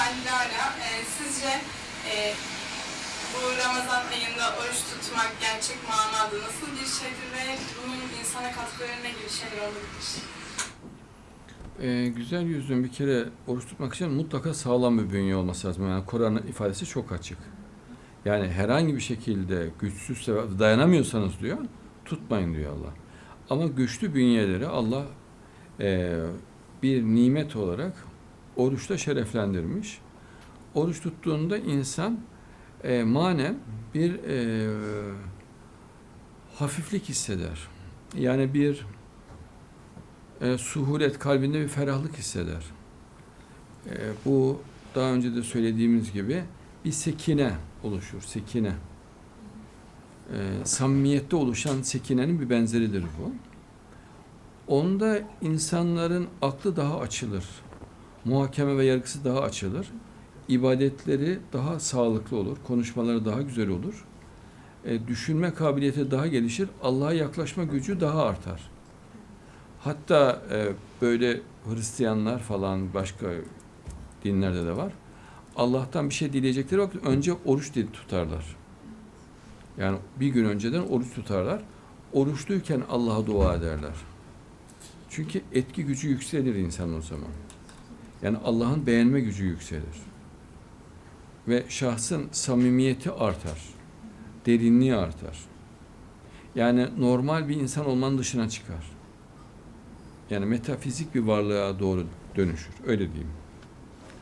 ben Dilara. Ee, sizce e, bu Ramazan ayında oruç tutmak gerçek manada nasıl bir şeydir ve bunun insana katkıları ne gibi şeyler olabilir? Ee, güzel yüzün bir kere oruç tutmak için mutlaka sağlam bir bünye olması lazım. Yani Kur'an'ın ifadesi çok açık. Yani herhangi bir şekilde güçsüzse dayanamıyorsanız diyor, tutmayın diyor Allah. Ama güçlü bünyeleri Allah e, bir nimet olarak oruçta şereflendirmiş. Oruç tuttuğunda insan e, manen bir e, hafiflik hisseder. Yani bir e, suhulet, kalbinde bir ferahlık hisseder. E, bu daha önce de söylediğimiz gibi bir sekine oluşur, sekine. E, samimiyette oluşan sekinenin bir benzeridir bu. Onda insanların aklı daha açılır. Muhakeme ve yargısı daha açılır. İbadetleri daha sağlıklı olur. Konuşmaları daha güzel olur. E, düşünme kabiliyeti daha gelişir. Allah'a yaklaşma gücü daha artar. Hatta e, böyle Hristiyanlar falan başka dinlerde de var. Allah'tan bir şey dileyecekleri vakit önce oruç dil tutarlar. Yani bir gün önceden oruç tutarlar. Oruçluyken Allah'a dua ederler. Çünkü etki gücü yükselir insan o zaman. Yani Allah'ın beğenme gücü yükselir. Ve şahsın samimiyeti artar. Derinliği artar. Yani normal bir insan olmanın dışına çıkar. Yani metafizik bir varlığa doğru dönüşür. Öyle diyeyim.